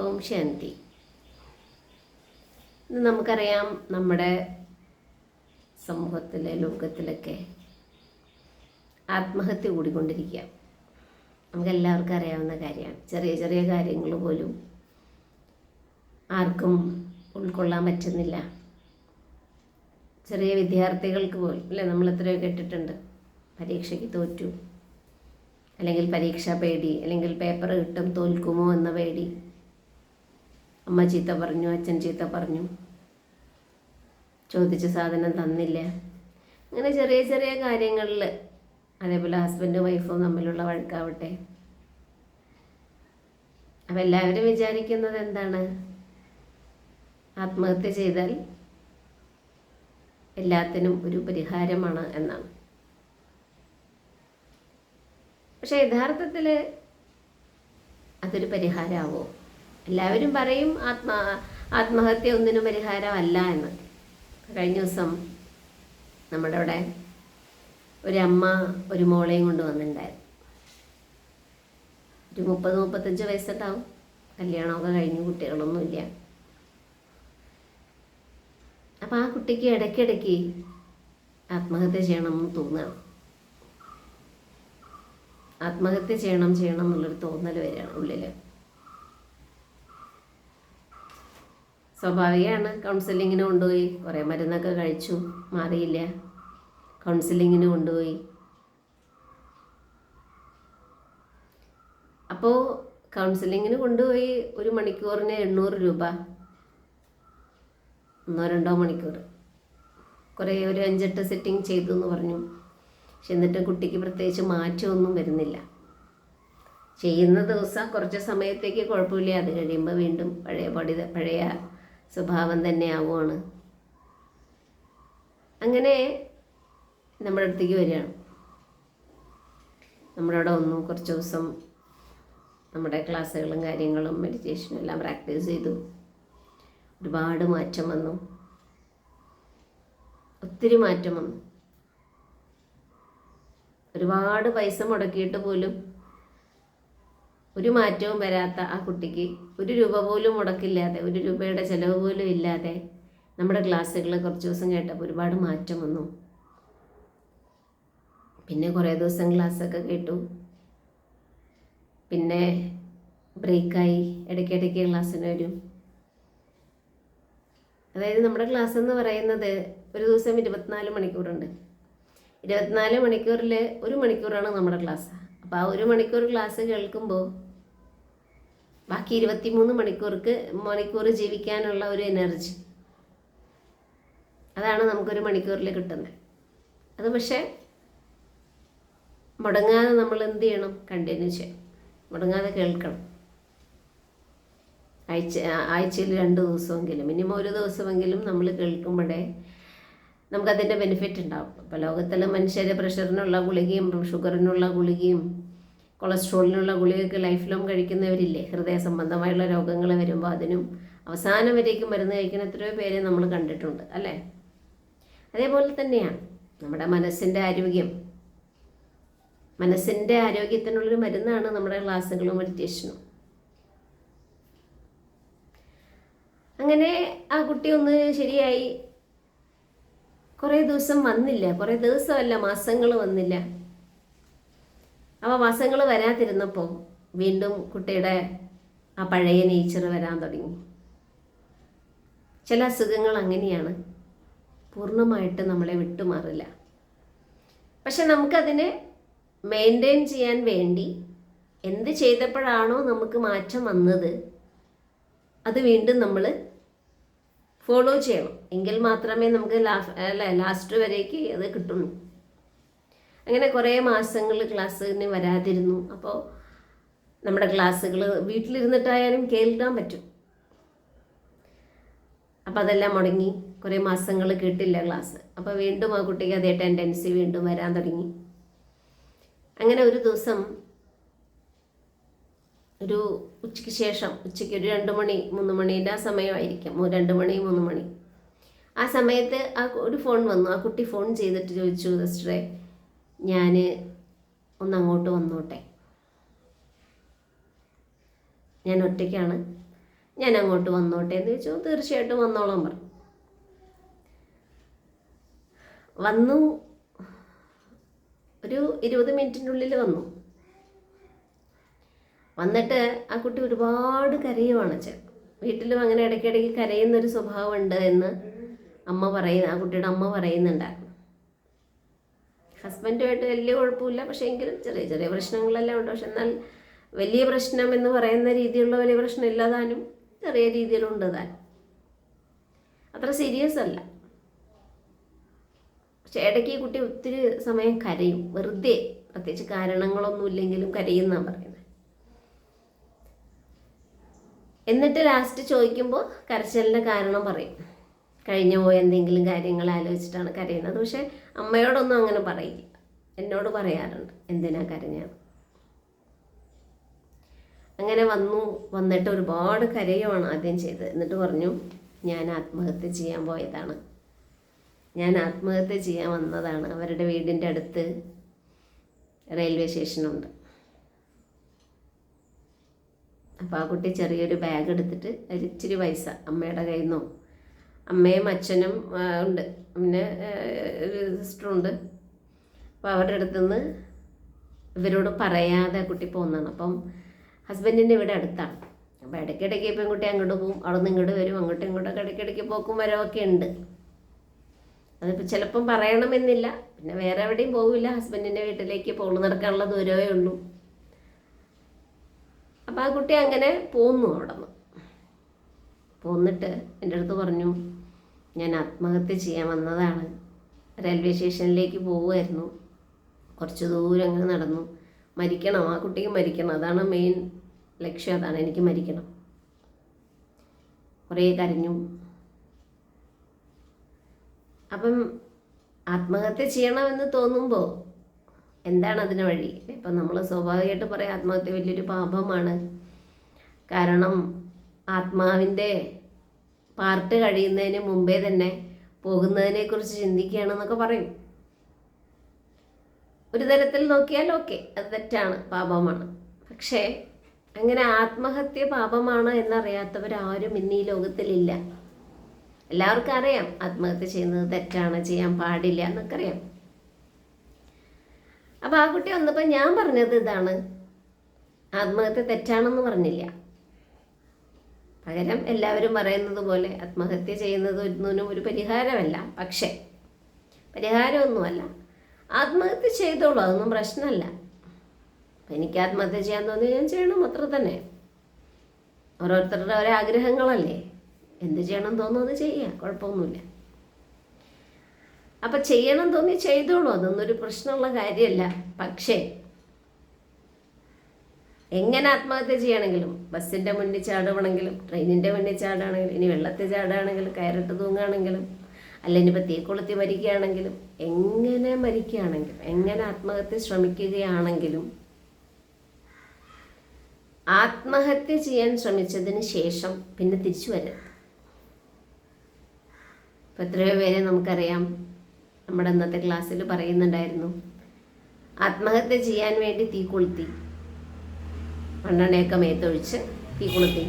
ഓം ശാന്തി. ഇന്ന് നമുക്കറിയാം നമ്മുടെ സമൂഹത്തിലെ ലോകത്തിലൊക്കെ ആത്മഹത്യ കൂടിക്കൊണ്ടിരിക്കുക. നമുക്കെല്ലാവർക്കും അറിയാവുന്ന കാര്യമാണ്. ചെറിയ ചെറിയ കാര്യങ്ങൾ പോലും ആർക്കും ഉൾക്കൊള്ളാൻ പറ്റുന്നില്ല. ചെറിയ വിദ്യാർത്ഥികൾക്ക് പോലും അല്ലേ? നമ്മൾ എത്രയോ കേട്ടിട്ടുണ്ട് പരീക്ഷയ്ക്ക് തോറ്റു. അല്ലെങ്കിൽ പരീക്ഷ പേടി അല്ലെങ്കിൽ പേപ്പർ കിട്ടും തോൽക്കുമോ എന്ന പേടി. അമ്മ ചീത്ത പറഞ്ഞു അച്ഛൻ ചീത്ത പറഞ്ഞു. ചോദിച്ച സാധനം തന്നില്ല. അങ്ങനെ ചെറിയ ചെറിയ കാര്യങ്ങളിൽ അതേപോലെ ഹസ്ബൻഡും വൈഫും തമ്മിലുള്ള വഴക്കാവട്ടെ. അപ്പം എല്ലാവരും വിചാരിക്കുന്നത് എന്താണ്? ആത്മഹത്യ ചെയ്താൽ എല്ലാത്തിനും ഒരു പരിഹാരമാണ് എന്നാണ്. പക്ഷെ യഥാർത്ഥത്തിൽ അതൊരു പരിഹാരമാവോ എല്ലാവരും പറയും ആത്മ ആത്മഹത്യ ഒന്നിനും പരിഹാരമല്ല എന്ന്. കഴിഞ്ഞ ദിവസം നമ്മുടെ അവിടെ ഒരമ്മ ഒരു മോളെയും കൊണ്ട് വന്നിട്ടുണ്ടായിരുന്നു. ഒരു മുപ്പത് മുപ്പത്തഞ്ച് വയസ്സുണ്ടാവും. കല്യാണമൊക്കെ കഴിഞ്ഞു കുട്ടികളൊന്നുമില്ല. അപ്പം ആ കുട്ടിക്ക് ഇടയ്ക്കിടയ്ക്ക് ആത്മഹത്യ ചെയ്യണമെന്ന് തോന്നണം ആത്മഹത്യ ചെയ്യണം ചെയ്യണം എന്നുള്ളൊരു തോന്നൽ വരികയാണ് ഉള്ളിൽ സ്വാഭാവികമാണ്. കൗൺസിലിങ്ങിന് കൊണ്ടുപോയി. കുറേ മരുന്നൊക്കെ കഴിച്ചു. മാറിയില്ല. കൗൺസിലിങ്ങിന് കൊണ്ടുപോയി. അപ്പോൾ കൗൺസിലിങ്ങിന് കൊണ്ടുപോയി ഒരു മണിക്കൂറിന് എണ്ണൂറ് രൂപ. ഒന്നോ രണ്ടോ മണിക്കൂർ. കുറേ ഒരു അഞ്ചെട്ട് സെറ്റിംഗ് ചെയ്തു എന്ന് പറഞ്ഞു. പക്ഷെ എന്നിട്ടും കുട്ടിക്ക് പ്രത്യേകിച്ച് മാറ്റമൊന്നും വരുന്നില്ല. ചെയ്യുന്ന ദിവസം കുറച്ച് സമയത്തേക്ക് കുഴപ്പമില്ല. അത് കഴിയുമ്പോൾ വീണ്ടും പഴയ പടി പഴയ സ്വഭാവം തന്നെ ആവുകയാണ് അങ്ങനെ നമ്മുടെ അടുത്തേക്ക് വരികയാണ്. നമ്മുടെ അവിടെ ഒന്നും കുറച്ച് ദിവസം നമ്മുടെ ക്ലാസ്സുകളും കാര്യങ്ങളും മെഡിറ്റേഷനും എല്ലാം പ്രാക്ടീസ് ചെയ്തു. ഒരുപാട് മാറ്റം വന്നു. ഒത്തിരി മാറ്റം വന്നു. ഒരുപാട് പൈസ മുടക്കിയിട്ട് പോലും ഒരു മാറ്റവും വരാത്ത ആ കുട്ടിക്ക് ഒരു രൂപ പോലും മുടക്കില്ലാതെ ഒരു രൂപയുടെ ചിലവ് പോലും ഇല്ലാതെ നമ്മുടെ ക്ലാസ്സുകൾ കുറച്ച് ദിവസം കേട്ടപ്പോൾ ഒരുപാട് മാറ്റം വന്നു. പിന്നെ കുറേ ദിവസം ക്ലാസ്സൊക്കെ കേട്ടു. പിന്നെ ബ്രേക്കായി ഇടയ്ക്കിടയ്ക്ക് ക്ലാസ്സിന് വരും. അതായത് നമ്മുടെ ക്ലാസ് എന്ന് പറയുന്നത് ഒരു ദിവസം ഇരുപത്തിനാല് മണിക്കൂറുണ്ട്. ഇരുപത്തിനാല് മണിക്കൂറിൽ ഒരു മണിക്കൂറാണ് നമ്മുടെ ക്ലാസ് അപ്പോൾ ആ ഒരു മണിക്കൂർ ക്ലാസ് കേൾക്കുമ്പോൾ ബാക്കി ഇരുപത്തിമൂന്ന് മണിക്കൂർക്ക് മണിക്കൂർ ജീവിക്കാനുള്ള ഒരു എനർജി അതാണ് നമുക്കൊരു മണിക്കൂറിൽ കിട്ടുന്നത് അത് പക്ഷേ മുടങ്ങാതെ നമ്മൾ എന്ത് ചെയ്യണം? കണ്ടിന്യൂ ചെയ്യണം മുടങ്ങാതെ കേൾക്കണം. ആഴ്ച ആഴ്ചയിൽ രണ്ട് ദിവസമെങ്കിലും മിനിമം ഒരു ദിവസമെങ്കിലും നമ്മൾ കേൾക്കുമ്പോഴേ നമുക്കതിന്റെ ബെനിഫിറ്റ് ഉണ്ടാവും. അപ്പോൾ ലോകത്തിലെ മനുഷ്യരെ പ്രഷറിനുള്ള ഗുളികയും ഷുഗറിനുള്ള ഗുളികയും കൊളസ്ട്രോളിനുള്ള ഗുളികയൊക്കെ ലൈഫ് ലോങ് കഴിക്കുന്നവരില്ലേ? ഹൃദയ സംബന്ധമായുള്ള രോഗങ്ങൾ വരുമ്പോൾ അതിനും അവസാനം വരേക്കും മരുന്ന് കഴിക്കുന്ന എത്രയോ പേരെ നമ്മൾ കണ്ടിട്ടുണ്ട് അല്ലേ? അതേപോലെ തന്നെയാണ് നമ്മുടെ മനസ്സിന്റെ ആരോഗ്യം. മനസ്സിന്റെ ആരോഗ്യത്തിനുള്ളൊരു മരുന്നാണ് നമ്മുടെ ക്ലാസ്സുകളും മെഡിറ്റേഷനും. അങ്ങനെ ആ കുട്ടി ഒന്ന് ശരിയായി. കുറേ ദിവസം വന്നില്ല കുറേ ദിവസമല്ല മാസങ്ങൾ വന്നില്ല. അപ്പോൾ മാസങ്ങൾ വരാതിരുന്നപ്പോൾ വീണ്ടും കുട്ടിയുടെ ആ പഴയ നേച്ചർ വരാൻ തുടങ്ങി. ചില അസുഖങ്ങൾ അങ്ങനെയാണ്. പൂർണമായിട്ട് നമ്മളെ വിട്ടുമാറില്ല. പക്ഷെ നമുക്കതിനെ മെയിന്റെയിൻ ചെയ്യാൻ വേണ്ടി എന്ത് ചെയ്തപ്പോഴാണോ നമുക്ക് മാറ്റം വന്നത് അത് വീണ്ടും നമ്മൾ ഫോളോ ചെയ്യണം. എങ്കിൽ മാത്രമേ നമുക്ക് ലാസ്റ്റ് വരേക്ക് അത് കിട്ടുള്ളൂ. അങ്ങനെ കുറേ മാസങ്ങൾ ക്ലാസ്സിന് വരാതിരുന്നു. അപ്പോൾ നമ്മുടെ ക്ലാസ്സുകൾ വീട്ടിലിരുന്നിട്ടായാലും കേൾക്കാൻ പറ്റും. അപ്പോൾ അതെല്ലാം മുടങ്ങി. കുറേ മാസങ്ങൾ കേട്ടില്ല ക്ലാസ്. അപ്പോൾ വീണ്ടും ആ കുട്ടിക്ക് അതേ ടെൻഡൻസി വീണ്ടും വരാൻ തുടങ്ങി. അങ്ങനെ ഒരു ദിവസം ഒരു ഉച്ചയ്ക്ക് ശേഷം ഉച്ചയ്ക്ക് ഒരു രണ്ട് മണി മൂന്ന് മണീന്റെ ആ സമയമായിരിക്കും. രണ്ട് മണി മൂന്ന് മണി. ആ സമയത്ത് ആ ഒരു ഫോൺ വന്നു. ആ കുട്ടി ഫോൺ ചെയ്തിട്ട് ചോദിച്ചു സിസ്റ്ററെ ഞാൻ ഒന്ന് അങ്ങോട്ട് വന്നോട്ടെ. ഞാൻ ഒറ്റയ്ക്കാണ്. ഞാൻ അങ്ങോട്ട് വന്നോട്ടെ എന്ന് ചോദിച്ചു. തീർച്ചയായിട്ടും വന്നോളാം പറഞ്ഞു. വന്നു. ഒരു ഇരുപത് മിനിറ്റിനുള്ളിൽ വന്നു. വന്നിട്ട് ആ കുട്ടി ഒരുപാട് കരയുവാണ് അച്ഛൻ. വീട്ടിലും അങ്ങനെ ഇടയ്ക്കിടയ്ക്ക് കരയുന്നൊരു സ്വഭാവമുണ്ട് എന്ന് അമ്മ പറയുന്ന ആ കുട്ടിയുടെ അമ്മ പറയുന്നുണ്ടായിരുന്നു ഹസ്ബൻഡുമായിട്ട് വലിയ കുഴപ്പമില്ല. പക്ഷേ എങ്കിലും ചെറിയ ചെറിയ പ്രശ്നങ്ങളെല്ലാം ഉണ്ട്. പക്ഷെ എന്നാൽ വലിയ പ്രശ്നം എന്ന് പറയുന്ന രീതിയിലുള്ള വലിയ പ്രശ്നം ഇല്ലാതാനും ചെറിയ രീതിയിലുണ്ട് താൻ. അത്ര സീരിയസ് അല്ല. പക്ഷെ ഇടയ്ക്ക് ഈ കുട്ടി ഒത്തിരി സമയം കരയും. വെറുതെ. പ്രത്യേകിച്ച് കാരണങ്ങളൊന്നും ഇല്ലെങ്കിലും കരയുന്നാണ് പറയുന്നത് എന്നിട്ട് ലാസ്റ്റ് ചോദിക്കുമ്പോൾ കരച്ചിലിന്റെ കാരണം പറയും. കഴിഞ്ഞു പോയ എന്തെങ്കിലും കാര്യങ്ങൾ ആലോചിച്ചിട്ടാണ് കരയുന്നത്. പക്ഷെ അമ്മയോടൊന്നും അങ്ങനെ പറയില്ല. എന്നോട് പറയാറുണ്ട് എന്തിനാ കരഞ്ഞ? അങ്ങനെ വന്നു. വന്നിട്ട് ഒരുപാട് കരയുമാണ് ആദ്യം ചെയ്തത്. എന്നിട്ട് പറഞ്ഞു ഞാൻ ആത്മഹത്യ ചെയ്യാൻ പോയതാണ്. ഞാൻ ആത്മഹത്യ ചെയ്യാൻ വന്നതാണ്. അവരുടെ വീടിന്റെ അടുത്ത് റെയിൽവേ സ്റ്റേഷനുണ്ട്. അപ്പോൾ ആ കുട്ടി ചെറിയൊരു ബാഗ് എടുത്തിട്ട് അതിൽ ഇച്ചിരി പൈസ അമ്മയുടെ കയ്യിൽ നിന്നോ അമ്മയും അച്ഛനും ഉണ്ട്. പിന്നെ ഒരു സിസ്റ്ററുണ്ട് അപ്പോൾ അവരുടെ അടുത്തുനിന്ന് ഇവരോട് പറയാതെ കുട്ടി പോകുന്നതാണ് അപ്പം ഹസ്ബൻഡിന്റെ ഇവിടെ അടുത്താണ്. അപ്പോൾ ഇടയ്ക്കിടയ്ക്ക് പെൺകുട്ടി അങ്ങോട്ട് പോകും അവിടെ നിന്ന് ഇങ്ങോട്ട് വരും. അങ്ങോട്ടും ഇങ്ങോട്ടൊക്കെ ഇടയ്ക്കിടയ്ക്ക് പോക്കും വരവൊക്കെ ഉണ്ട്. അതിപ്പോൾ ചിലപ്പം പറയണമെന്നില്ല. പിന്നെ വേറെ എവിടെയും പോകില്ല ഹസ്ബൻഡിന്റെ വീട്ടിലേക്ക് പോകുന്നു നടക്കാനുള്ള ദൂരമേ ഉള്ളൂ. അപ്പോൾ ആ കുട്ടി അങ്ങനെ പോന്നു അവിടെ നിന്ന്. പോന്നിട്ട് എന്റെ അടുത്ത് പറഞ്ഞു ഞാൻ ആത്മഹത്യ ചെയ്യാൻ വന്നതാണ്. റെയിൽവേ സ്റ്റേഷനിലേക്ക് പോവുമായിരുന്നു കുറച്ച് ദൂരം അങ്ങനെ നടന്നു. മരിക്കണം ആ കുട്ടിക്ക് മരിക്കണം. അതാണ് മെയിൻ ലക്ഷ്യം. അതാണ് എനിക്ക് മരിക്കണം. കുറേ കരഞ്ഞു. അപ്പം ആത്മഹത്യ ചെയ്യണമെന്ന് തോന്നുമ്പോൾ എന്താണ് അതിന് വഴി? ഇപ്പം നമ്മൾ സ്വാഭാവികമായിട്ട് പറയാം ആത്മഹത്യ വലിയൊരു പാപമാണ്. കാരണം ആത്മാവിന്റെ പാർട്ട് കഴിയുന്നതിന് മുമ്പേ തന്നെ പോകുന്നതിനെക്കുറിച്ച് ചിന്തിക്കുകയാണെന്നൊക്കെ പറയും. ഒരു തരത്തിൽ നോക്കിയാൽ ഓക്കെ അത് തെറ്റാണ് പാപമാണ്. പക്ഷേ അങ്ങനെ ആത്മഹത്യ പാപമാണ് എന്നറിയാത്തവരാരും ഇന്ന് ഈ ലോകത്തിലില്ല. എല്ലാവർക്കും അറിയാം ആത്മഹത്യ ചെയ്യുന്നത് തെറ്റാണ് ചെയ്യാൻ പാടില്ല എന്നൊക്കെ അറിയാം. അപ്പോൾ ആ കുട്ടി വന്നപ്പോൾ ഞാൻ പറഞ്ഞത് ഇതാണ് ആത്മഹത്യ തെറ്റാണെന്ന് പറഞ്ഞില്ല. പകരം എല്ലാവരും പറയുന്നത് പോലെ ആത്മഹത്യ ചെയ്യുന്നത് ഒന്നിനും ഒരു പരിഹാരമല്ല. പക്ഷേ പരിഹാരമൊന്നുമല്ല. ആത്മഹത്യ ചെയ്തോളൂ അതൊന്നും പ്രശ്നമല്ല. എനിക്ക് ആത്മഹത്യ ചെയ്യാൻ തോന്നി ഞാൻ ചെയ്യണം അത്ര തന്നെ. ഓരോരുത്തരുടെ ഓരോ ആഗ്രഹങ്ങളല്ലേ. എന്ത് ചെയ്യണം തോന്നുന്നത് ചെയ്യുക കുഴപ്പമൊന്നുമില്ല. അപ്പം ചെയ്യണം തോന്നി ചെയ്തോളൂ അതൊന്നും ഒരു പ്രശ്നമുള്ള കാര്യമല്ല. പക്ഷേ എങ്ങനെ ആത്മഹത്യ ചെയ്യണമെങ്കിലും ബസ്സിന്റെ മുന്നിൽ ചാടുകയാണെങ്കിലും ട്രെയിനിന്റെ മുന്നിൽ ചാടുകയാണെങ്കിലും ഇനി വെള്ളത്തിൽ ചാടുകയാണെങ്കിലും കയറിട്ട് തൂങ്ങുകയാണെങ്കിലും അല്ല ഇനിയിപ്പോൾ തീക്കൊളുത്തി മരിക്കുകയാണെങ്കിലും എങ്ങനെ മരിക്കുകയാണെങ്കിലും എങ്ങനെ ആത്മഹത്യ ശ്രമിക്കുകയാണെങ്കിലും ആത്മഹത്യ ചെയ്യാൻ ശ്രമിച്ചതിന് ശേഷം പിന്നെ തിരിച്ചു വരരുത്. ഇപ്പം എത്രയോ പേരെ നമുക്കറിയാം നമ്മുടെ ഇന്നത്തെ ക്ലാസ്സിൽ പറയുന്നുണ്ടായിരുന്നു ആത്മഹത്യ ചെയ്യാൻ വേണ്ടി തീ കൊളുത്തി. മണ്ണെണ്ണയൊക്കെ മേത്തൊഴിച്ച് തീ കൊളുത്തി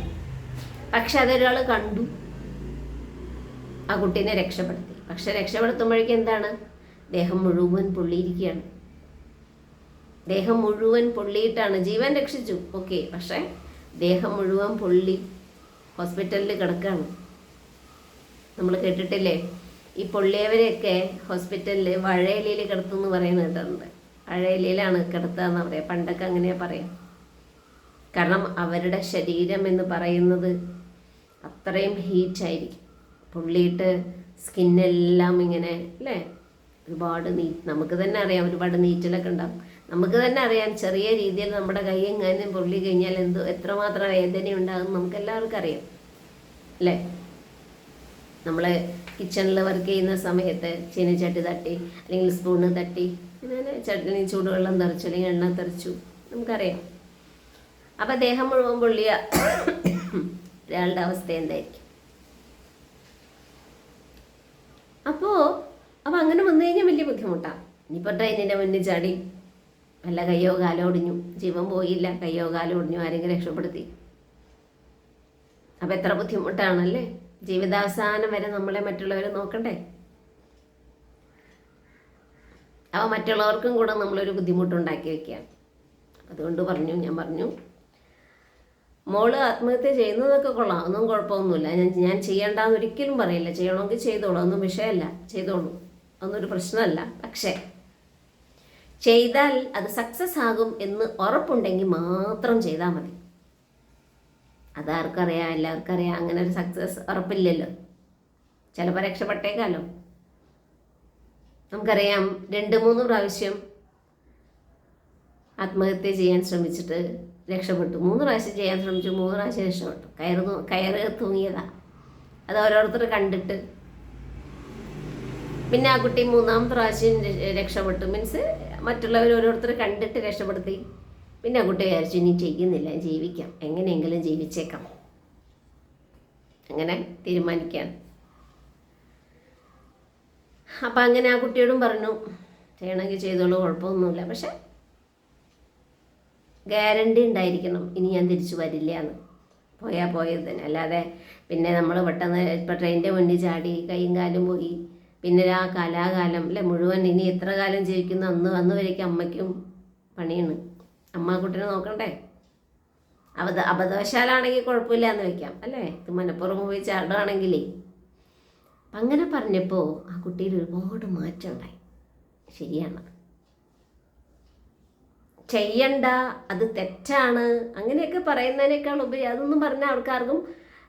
പക്ഷെ അതൊരാൾ കണ്ടു. ആ കുട്ടീനെ രക്ഷപ്പെടുത്തി. പക്ഷെ രക്ഷപ്പെടുത്തുമ്പോഴേക്കും എന്താണ്? ദേഹം മുഴുവൻ പൊള്ളിയിരിക്കുകയാണ്. ദേഹം മുഴുവൻ പൊള്ളിയിട്ടാണ് ജീവൻ രക്ഷിച്ചു. ഓക്കെ പക്ഷേ ദേഹം മുഴുവൻ പൊള്ളി ഹോസ്പിറ്റലിൽ കിടക്കുകയാണ്. നമ്മൾ കേട്ടിട്ടില്ലേ? ഈ പൊള്ളിയവരെയൊക്കെ ഹോസ്പിറ്റലിൽ വഴയിലയിൽ കിടത്തുമെന്ന് പറയുന്നത് കേട്ടിട്ടുണ്ട്. വഴയിലയിലാണ് കിടത്തുക എന്ന് പറയുക. പണ്ടൊക്കെ അങ്ങനെയാ പറയാം കാരണം അവരുടെ ശരീരം എന്ന് പറയുന്നത് അത്രയും ഹീറ്റ് ഹീറ്റായിരിക്കും പുള്ളിയിട്ട് സ്കിന്നെല്ലാം ഇങ്ങനെ അല്ലേ? ഒരുപാട് നീ നമുക്ക് തന്നെ അറിയാം ഒരുപാട് നീറ്റലൊക്കെ ഉണ്ടാവും. നമുക്ക് തന്നെ അറിയാം ചെറിയ രീതിയിൽ നമ്മുടെ കൈ എങ്ങാനും പൊള്ളി കഴിഞ്ഞാൽ എന്തോ എത്രമാത്രം വേദന ഉണ്ടാകും നമുക്ക് എല്ലാവർക്കും അറിയാം. അല്ലേ? നമ്മൾ കിച്ചണിൽ വർക്ക് ചെയ്യുന്ന സമയത്ത് ചീനച്ചട്ടി തട്ടി അല്ലെങ്കിൽ സ്പൂണ് തട്ടി അങ്ങനെ ചട്ടിനി ചൂടുവെള്ളം തെറിച്ചു അല്ലെങ്കിൽ എണ്ണ തെറിച്ചു നമുക്കറിയാം. അപ്പം ദേഹം മുഴുവൻ പൊള്ളിയ ഒരാളുടെ അവസ്ഥ എന്തായിരിക്കും? അപ്പോൾ അപ്പം അങ്ങനെ വന്നു കഴിഞ്ഞാൽ വലിയ ബുദ്ധിമുട്ടാണ് ഇനിയിപ്പോൾ ട്രെയിനിന്റെ മുന്നിൽ ചാടി അല്ല കയ്യോ കാലോ ഒടിഞ്ഞു ജീവൻ പോയില്ല കയ്യോ കാലോ ഒടിഞ്ഞു ആരെങ്കിലും രക്ഷപ്പെടുത്തി. അപ്പം എത്ര ബുദ്ധിമുട്ടാണല്ലേ? ജീവിതാവസാനം വരെ നമ്മളെ മറ്റുള്ളവരെ നോക്കണ്ടേ? അവ മറ്റുള്ളവർക്കും കൂടെ നമ്മളൊരു ബുദ്ധിമുട്ടുണ്ടാക്കി വെക്കുകയാണ് അതുകൊണ്ട് പറഞ്ഞു ഞാൻ പറഞ്ഞു മോൾ ആത്മഹത്യ ചെയ്യുന്നതൊക്കെ കൊള്ളാം. ഒന്നും കുഴപ്പമൊന്നുമില്ല. ഞാൻ ഞാൻ ചെയ്യണ്ടെന്ന് ഒരിക്കലും പറയില്ല. ചെയ്യണമെങ്കിൽ ചെയ്തോളൂ. ഒന്നും വിഷയമല്ല. ചെയ്തോളൂ. ഒന്നൊരു പ്രശ്നമല്ല. പക്ഷേ ചെയ്താൽ അത് സക്സസ് ആകും എന്ന് ഉറപ്പുണ്ടെങ്കിൽ മാത്രം ചെയ്താൽ മതി. അതാർക്കറിയാം. എല്ലാവർക്കും അറിയാം അങ്ങനെ ഒരു സക്സസ് ഉറപ്പില്ലല്ലോ. ചിലപ്പോൾ രക്ഷപ്പെട്ടേക്കാലോ. നമുക്കറിയാം. രണ്ട് മൂന്ന് പ്രാവശ്യം ആത്മഹത്യ ചെയ്യാൻ ശ്രമിച്ചിട്ട് രക്ഷപ്പെട്ടു. മൂന്ന് പ്രാവശ്യം ചെയ്യാൻ ശ്രമിച്ചു മൂന്ന് പ്രാവശ്യം രക്ഷപ്പെട്ടു. കയറ് കയറ് തൂങ്ങിയതാ. അത് ഓരോരുത്തർ കണ്ടിട്ട്. പിന്നെ ആ കുട്ടി മൂന്നാമത്തെ പ്രാവശ്യം രക്ഷപ്പെട്ടു. മീൻസ് മറ്റുള്ളവർ ഓരോരുത്തർ കണ്ടിട്ട് രക്ഷപ്പെടുത്തി. പിന്നെ ആ കുട്ടി വിചാരിച്ചു ഇനി ചെയ്യുന്നില്ല ജീവിക്കാം. എങ്ങനെയെങ്കിലും ജീവിച്ചേക്കാം. അങ്ങനെ തീരുമാനിക്കാൻ അപ്പം അങ്ങനെ ആ കുട്ടിയോടും പറഞ്ഞു ചെയ്യണമെങ്കിൽ ചെയ്തോളൂ കുഴപ്പമൊന്നുമില്ല. പക്ഷെ ഗ്യാരണ്ടി ഉണ്ടായിരിക്കണം. ഇനി ഞാൻ തിരിച്ചു വരില്ല എന്ന്. പോയാൽ പോയത് തന്നെ. അല്ലാതെ പിന്നെ നമ്മൾ പെട്ടെന്ന് ഇപ്പം ട്രെയിനിന്റെ മുന്നിൽ ചാടി കൈയും കാലും പോയി. പിന്നെ ആ കലാകാലം അല്ലെ മുഴുവൻ ഇനി എത്ര കാലം ജീവിക്കുന്ന? അന്ന് അന്ന് വരേക്കും അമ്മയ്ക്കും പണിയാണ്. അമ്മ കുട്ടീനെ നോക്കണ്ടേ? അബദ്ധ അബദ്ധവശാലാണെങ്കിൽ കുഴപ്പമില്ല എന്ന് വെക്കാം അല്ലേ? ഇത് മനപ്പുറം പോയി ചാടുകയാണെങ്കിലേ അങ്ങനെ പറഞ്ഞപ്പോൾ ആ കുട്ടിയിൽ ഒരുപാട് മാറ്റം ഉണ്ടായി. ശരിയാണ്. ചെയ്യണ്ട അത് തെറ്റാണ്. അങ്ങനെയൊക്കെ പറയുന്നതിനേക്കാൾ ഉപരി അതൊന്നും പറഞ്ഞാൽ ആൾക്കാർക്കും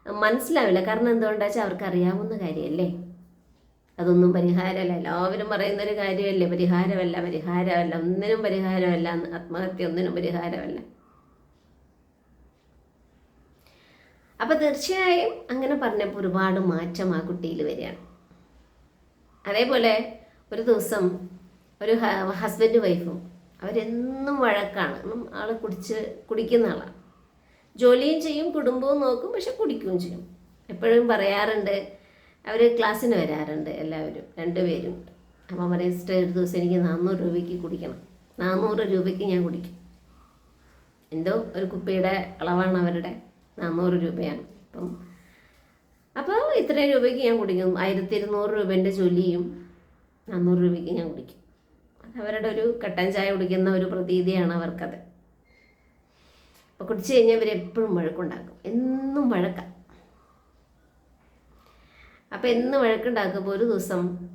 മനസ്സിലാവില്ല. കാരണം എന്തുകൊണ്ടാ വെച്ചാൽ അവർക്ക് അറിയാവുന്ന കാര്യമല്ലേ? അതൊന്നും പരിഹാരമല്ല. എല്ലാവരും പറയുന്നൊരു കാര്യമല്ലേ? പരിഹാരമല്ല പരിഹാരമല്ല. ഒന്നിനും പരിഹാരമല്ല. ആത്മഹത്യ ഒന്നിനും പരിഹാരമല്ല. അപ്പൊ തീർച്ചയായും അങ്ങനെ പറഞ്ഞപ്പോൾ ഒരുപാട് മാറ്റം ആ കുട്ടിയിൽ വരികയാണ്. അതേപോലെ ഒരു ദിവസം ഒരു ഹസ്ബൻഡ് വൈഫും അവരെന്നും വഴക്കാണ്. ആൾ കുടിച്ച് കുടിക്കുന്ന ആളാണ് ജോലിയും ചെയ്യും കുടുംബവും നോക്കും പക്ഷെ കുടിക്കുകയും ചെയ്യും. എപ്പോഴും പറയാറുണ്ട് അവർ ക്ലാസ്സിന് വരാറുണ്ട് എല്ലാവരും രണ്ടുപേരും. അപ്പം പറയും സിസ്റ്റർ ഒരു ദിവസം എനിക്ക് നാനൂറ് രൂപയ്ക്ക് കുടിക്കണം. നാനൂറ് രൂപയ്ക്ക് ഞാൻ കുടിക്കും. എന്തോ ഒരു കുപ്പിയുടെ അളവാണ് അവരുടെ. നാനൂറ് രൂപയാണ്. അപ്പം അപ്പോൾ ഇത്രയും രൂപയ്ക്ക് ഞാൻ കുടിക്കും. ആയിരത്തി ഇരുന്നൂറ് രൂപേന്റെ ജോലിയും നാനൂറ് രൂപയ്ക്ക് ഞാൻ കുടിക്കും. അവരുടെ ഒരു കട്ടൻ ചായ കുടിക്കുന്ന ഒരു പ്രതീതിയാണ് അവർക്കത്. അപ്പോൾ കുടിച്ചു കഴിഞ്ഞാൽ ഇവർ എപ്പോഴും വഴക്കുണ്ടാക്കും. എന്നും വഴക്കാം. അപ്പം എന്നും വഴക്കുണ്ടാക്കുമ്പോൾ ഒരു ദിവസം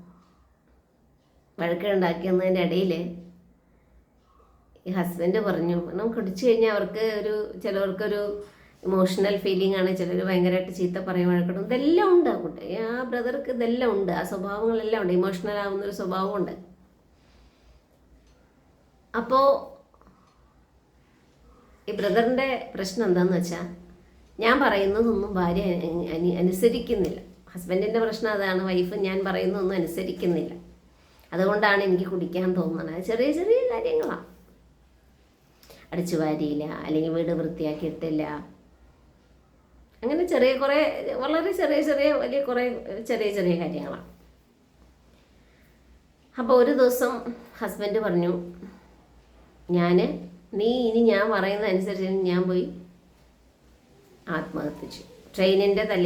വഴക്കുണ്ടാക്കുന്നതിന്റെ ഇടയിൽ ഈ ഹസ്ബൻഡ് പറഞ്ഞു നമുക്ക് കുടിച്ചു കഴിഞ്ഞാൽ അവർക്ക് ഒരു ചിലവർക്കൊരു ഇമോഷണൽ ഫീലിംഗ് ആണ് ചിലർ ഭയങ്കരമായിട്ട് ചീത്ത പറയും വഴക്കിടും ഇതെല്ലാം ഉണ്ട് ആ കുട്ടി. ആ ബ്രദർക്ക് ഇതെല്ലാം ഉണ്ട്. ആ സ്വഭാവങ്ങളെല്ലാം ഉണ്ട്. ഇമോഷണൽ ആവുന്ന ഒരു സ്വഭാവമുണ്ട് അപ്പോൾ ഈ ബ്രദറിന്റെ പ്രശ്നം എന്താന്ന് വെച്ചാൽ ഞാൻ പറയുന്നതൊന്നും ഭാര്യ അനി- അനി- അനുസരിക്കുന്നില്ല. ഹസ്ബൻഡിന്റെ പ്രശ്നം അതാണ് വൈഫ് ഞാൻ പറയുന്നതൊന്നും അനുസരിക്കുന്നില്ല. അതുകൊണ്ടാണ് എനിക്ക് കുടിക്കാൻ തോന്നുന്നത് ചെറിയ ചെറിയ കാര്യങ്ങളാണ് അടിച്ചു വാരിയില്ല അല്ലെങ്കിൽ വീട് വൃത്തിയാക്കിയിട്ടില്ല. അങ്ങനെ ചെറിയ കുറേ വളരെ ചെറിയ ചെറിയ വലിയ കുറേ ചെറിയ ചെറിയ കാര്യങ്ങളാണ് അപ്പോൾ ഒരു ദിവസം ഹസ്ബൻഡ് പറഞ്ഞു ഞാൻ നീ ഇനി ഞാൻ പറയുന്ന അനുസരിച്ച് ഞാൻ പോയി ആത്മഹത്യ ട്രെയിനിന്റെ തല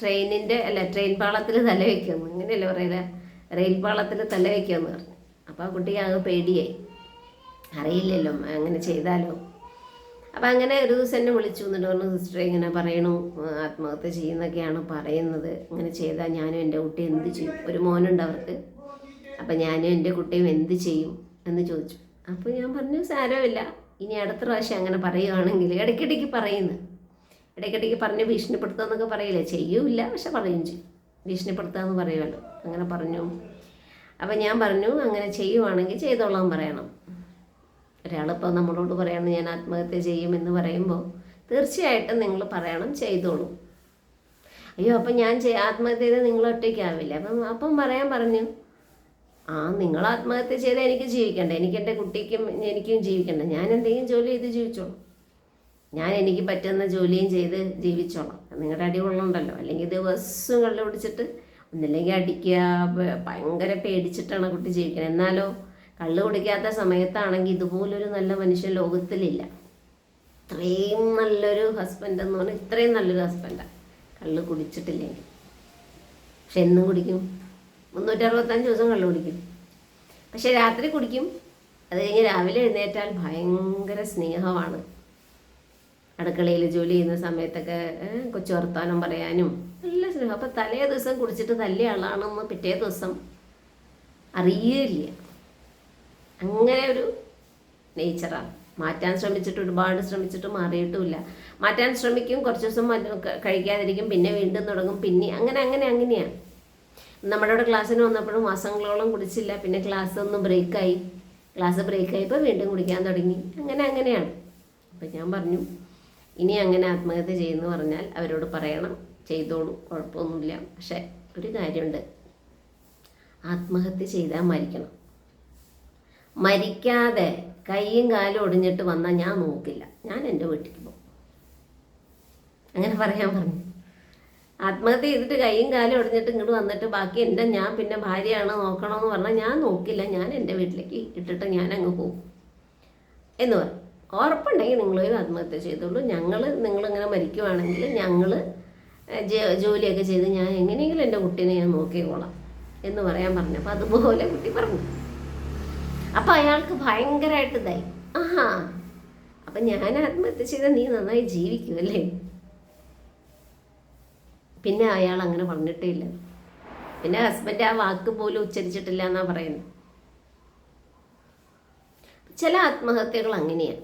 ട്രെയിനിന്റെ അല്ല ട്രെയിൻ പാളത്തിൽ തല വയ്ക്കുമെന്ന് അങ്ങനെയല്ലേ പറയില്ല റെയിൽ പാളത്തിൽ തല വയ്ക്കുമെന്ന് പറഞ്ഞു. അപ്പോൾ ആ കുട്ടിക്ക് അങ്ങ് പേടിയായി. അറിയില്ലല്ലോ അങ്ങനെ ചെയ്താലോ? അപ്പം അങ്ങനെ ഒരു ദിവസം എന്നെ വിളിച്ചു എന്നിട്ട് പറഞ്ഞു സിസ്റ്റർ ഇങ്ങനെ പറയണു ആത്മഹത്യ ചെയ്യുന്നൊക്കെയാണ് പറയുന്നത്. ഇങ്ങനെ ചെയ്താൽ ഞാനും എന്റെ കുട്ടി എന്ത് ചെയ്യും? ഒരു മോനുണ്ട് അവർക്ക്. അപ്പം ഞാനും എന്റെ കുട്ടിയും എന്ത് ചെയ്യും? എന്ന് ചോദിച്ചു. അപ്പോൾ ഞാൻ പറഞ്ഞു സാരമില്ല. ഇനി അടുത്ത പ്രാവശ്യം അങ്ങനെ പറയുകയാണെങ്കിൽ ഇടയ്ക്കിടയ്ക്ക് പറയുന്നു. ഇടയ്ക്കിടയ്ക്ക് പറഞ്ഞ് ഭീഷണിപ്പെടുത്തുക എന്നൊക്കെ പറയില്ല? ചെയ്യൂല പക്ഷെ പറയും ചെയ്യും. ഭീഷണിപ്പെടുത്തുക എന്ന് പറയുമല്ലോ. അങ്ങനെ പറഞ്ഞു. അപ്പം ഞാൻ പറഞ്ഞു അങ്ങനെ ചെയ്യുവാണെങ്കിൽ ചെയ്തോളാൻ പറയണം. ഒരാളിപ്പോൾ നമ്മളോട് പറയണം ഞാൻ ആത്മഹത്യ ചെയ്യുമെന്ന് പറയുമ്പോൾ തീർച്ചയായിട്ടും നിങ്ങൾ പറയണം ചെയ്തോളൂ. അയ്യോ അപ്പം ഞാൻ ആത്മഹത്യ ചെയ്ത് നിങ്ങൾ ഒറ്റയ്ക്കാവില്ല? അപ്പം അപ്പം പറയാൻ പറഞ്ഞു. ആ നിങ്ങൾ ആത്മഹത്യ ചെയ്താൽ എനിക്ക് ജീവിക്കണ്ട? എനിക്ക് എന്റെ കുട്ടിക്കും എനിക്കും ജീവിക്കണ്ട? ഞാൻ എന്തെങ്കിലും ജോലി ചെയ്ത് ജീവിച്ചോളൂ. ഞാൻ എനിക്ക് പറ്റുന്ന ജോലിയും ചെയ്ത് ജീവിച്ചോളാം. നിങ്ങളുടെ അടി കൊള്ളണ്ടല്ലോ. അല്ലെങ്കിൽ ദിവസം കള്ളു പിടിച്ചിട്ട് ഒന്നില്ലെങ്കിൽ അടിക്കുക ഭയങ്കര പേടിച്ചിട്ടാണ് കുട്ടി ജീവിക്കുന്നത്. എന്നാലോ കള്ളു കുടിക്കാത്ത സമയത്താണെങ്കിൽ ഇതുപോലൊരു നല്ല മനുഷ്യൻ ലോകത്തിലില്ല. ഇത്രയും നല്ലൊരു ഹസ്ബൻഡ് എന്ന് പറഞ്ഞാൽ ഇത്രയും നല്ലൊരു ഹസ്ബൻഡാണ് കള്ള് കുടിച്ചിട്ടില്ലെങ്കിൽ. പക്ഷെ എന്നും കുടിക്കും. മുന്നൂറ്റി അറുപത്തഞ്ച് ദിവസം കള്ളു കുടിക്കും. പക്ഷെ രാത്രി കുടിക്കും. അത് കഴിഞ്ഞ് രാവിലെ എഴുന്നേറ്റാൽ ഭയങ്കര സ്നേഹമാണ്. അടുക്കളയിൽ ജോലി ചെയ്യുന്ന സമയത്തൊക്കെ കൊച്ചു വർത്താനം പറയാനും നല്ല സ്നേഹം. അപ്പം തലേ ദിവസം കുടിച്ചിട്ട് തല്ലിയ ആളാണെന്ന് പിറ്റേ ദിവസം അറിയില്ല അങ്ങനെ ഒരു നേച്ചറാണ് മാറ്റാൻ ശ്രമിച്ചിട്ട് ഒരുപാട് ശ്രമിച്ചിട്ട് മാറിയിട്ടുമില്ല. മാറ്റാൻ ശ്രമിക്കും കുറച്ച് ദിവസം കഴിക്കാതിരിക്കും പിന്നെ വീണ്ടും തുടങ്ങും പിന്നെ അങ്ങനെ അങ്ങനെ അങ്ങനെയാണ് നമ്മുടെ ഇവിടെ ക്ലാസ്സിന് വന്നപ്പോഴും മാസങ്ങളോളം കുടിച്ചില്ല. പിന്നെ ക്ലാസ് ഒന്ന് ബ്രേക്കായി ക്ലാസ് ബ്രേക്കായപ്പോൾ വീണ്ടും കുടിക്കാൻ തുടങ്ങി. അങ്ങനെ അങ്ങനെയാണ്. അപ്പം ഞാൻ പറഞ്ഞു ഇനി അങ്ങനെ ആത്മഹത്യ ചെയ്യുന്നു പറഞ്ഞാൽ അവരോട് പറയണം. ചെയ്തോളൂ. കുഴപ്പമൊന്നുമില്ല. പക്ഷെ ഒരു കാര്യമുണ്ട്. ആത്മഹത്യ ചെയ്താൽ മരിക്കണം. മരിക്കാതെ കൈയും കാലും ഒടിഞ്ഞിട്ട് വന്നാൽ ഞാൻ നോക്കില്ല. ഞാൻ എന്റെ വീട്ടിൽ പോകും. അങ്ങനെ പറയാൻ പറഞ്ഞു. ആത്മഹത്യ ചെയ്തിട്ട് കൈയും കാലും ഒടിഞ്ഞിട്ട് ഇങ്ങോട്ട് വന്നിട്ട് ബാക്കി എന്റെ ഞാൻ പിന്നെ ഭാര്യയാണ് നോക്കണമെന്ന് പറഞ്ഞാൽ ഞാൻ നോക്കില്ല. ഞാൻ എന്റെ വീട്ടിലേക്ക് ഇട്ടിട്ട് ഞാൻ അങ്ങ് പോകും എന്ന് പറഞ്ഞു ഉറപ്പുണ്ടെങ്കിൽ നിങ്ങളൊരു ആത്മഹത്യ ചെയ്തോളൂ. ഞങ്ങൾ നിങ്ങളിങ്ങനെ മരിക്കുവാണെങ്കിൽ ഞങ്ങൾ ജോലിയൊക്കെ ചെയ്ത് ഞാൻ എങ്ങനെയെങ്കിലും എന്റെ കുട്ടീനെ ഞാൻ നോക്കിക്കോളാം എന്ന് പറയാൻ പറഞ്ഞു. അപ്പം അതുപോലെ കുട്ടി പറഞ്ഞു. അപ്പം അയാൾക്ക് ഭയങ്കരമായിട്ട് ഇതായി. ആഹാ. അപ്പം ഞാൻ ആത്മഹത്യ ചെയ്താൽ നീ നന്നായി ജീവിക്കും അല്ലേ പിന്നെ അയാൾ അങ്ങനെ പറഞ്ഞിട്ടേ ഇല്ല പിന്നെ ഹസ്ബൻഡ് ആ വാക്ക് പോലും ഉച്ചരിച്ചിട്ടില്ല എന്നാ പറയുന്നത് ചില ആത്മഹത്യകൾ അങ്ങനെയാണ്